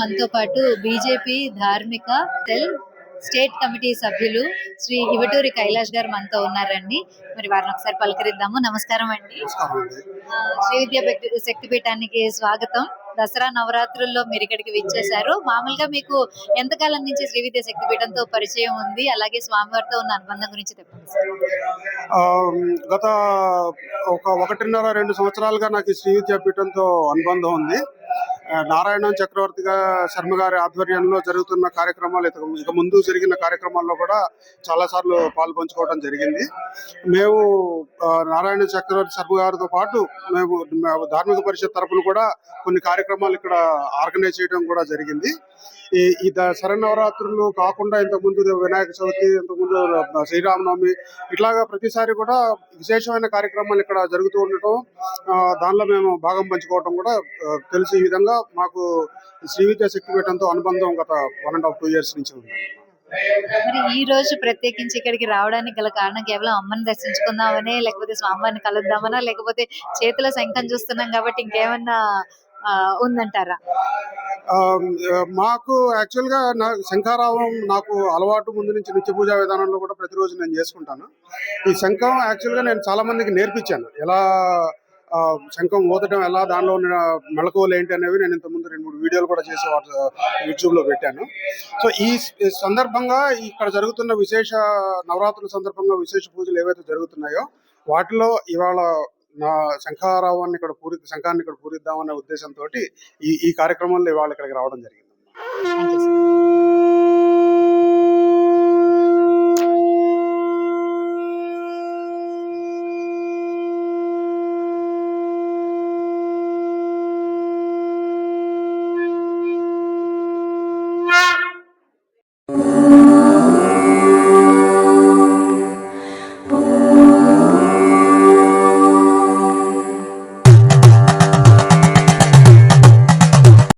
మనతో పాటు బీజేపీ ధార్మిక సెల్ స్టేట్ కమిటీ సభ్యులు శ్రీ ఇవటూరి కైలాష్ గారు మనతో ఉన్నారండి. మరి వారిని ఒకసారి పలకరిద్దాము. నమస్కారం అండి. శ్రీ విద్యా శక్తిపీఠానికి స్వాగతం. దసరా నవరాత్రుల్లో మీరు ఇక్కడికి విచ్చేశారు. మామూలుగా మీకు ఎంతకాలం నుంచి శ్రీ విద్యా శక్తిపీఠంతో పరిచయం ఉంది? అలాగే స్వామివారితో ఉన్న అనుబంధం గురించి చెప్పండి గత ఒక ఒకటిన్నర రెండు సంవత్సరాలుగా నాకు శ్రీ విద్యాపీఠంతో అనుబంధం ఉంది. నారాయణ చక్రవర్తిగా శర్మ గారి ఆధ్వర్యంలో జరుగుతున్న కార్యక్రమాలు ఇక ఇక ముందు జరిగిన కార్యక్రమాల్లో కూడా చాలా సార్లు జరిగింది. మేము నారాయణ చక్రవర్తి శర్మ గారితో పాటు మేము ధార్మిక పరిషత్ తరపున కూడా కొన్ని కార్యక్రమాలు ఇక్కడ ఆర్గనైజ్ చేయడం కూడా జరిగింది. ఈ ఈ శరన్నవరాత్రులు కాకుండా ఇంతకుముందు వినాయక చవితి ఇంతకుముందు శ్రీరామనవమి ఇట్లాగా ప్రతిసారి కూడా విశేషమైన కార్యక్రమాలు ఇక్కడ జరుగుతూ ఉండటం దానిలో మేము భాగం పంచుకోవడం కూడా తెలుసు ఈ విధంగా మాకు శ్రీ విద్యా శక్తిపీఠంతో అనుబంధం గత one and half two years నుంచి ఉంది. మరి ఈ రోజు ప్రత్యేకించి ఇక్కడికి రావడానికి గల కారణం కేవలం అమ్మని దర్శించుకుందామనే లేకపోతే స్వామివారిని కలుద్దామనా లేకపోతే చేతిలో శంఖం చూస్తున్నాం కాబట్టి ఇంకేమన్నా ఉందంటారా? మాకు యాక్చువల్గా నా శంఖారావం నాకు అలవాటు ముందు నుంచి నిత్య పూజా విధానంలో కూడా ప్రతిరోజు నేను చేసుకుంటాను. ఈ శంఖం యాక్చువల్గా నేను చాలా మందికి నేర్పించాను. ఎలా శంఖం ఊదటం ఎలా దానిలో ఉన్న మెళకువలు ఏంటి అనేవి నేను ఇంత ముందు రెండు మూడు వీడియోలు కూడా చేసి వాటి యూట్యూబ్లో పెట్టాను. సో ఈ సందర్భంగా ఇక్కడ జరుగుతున్న విశేష నవరాత్రుల సందర్భంగా విశేష పూజలు ఏవైతే జరుగుతున్నాయో వాటిలో ఇవాళ నా శంఖారావాన్ని ఇక్కడ పూరి శంఖాన్ని ఇక్కడ పూరిద్దామనే ఉద్దేశంతో ఈ ఈ కార్యక్రమంలో ఇవాళ ఇక్కడికి రావడం జరిగింది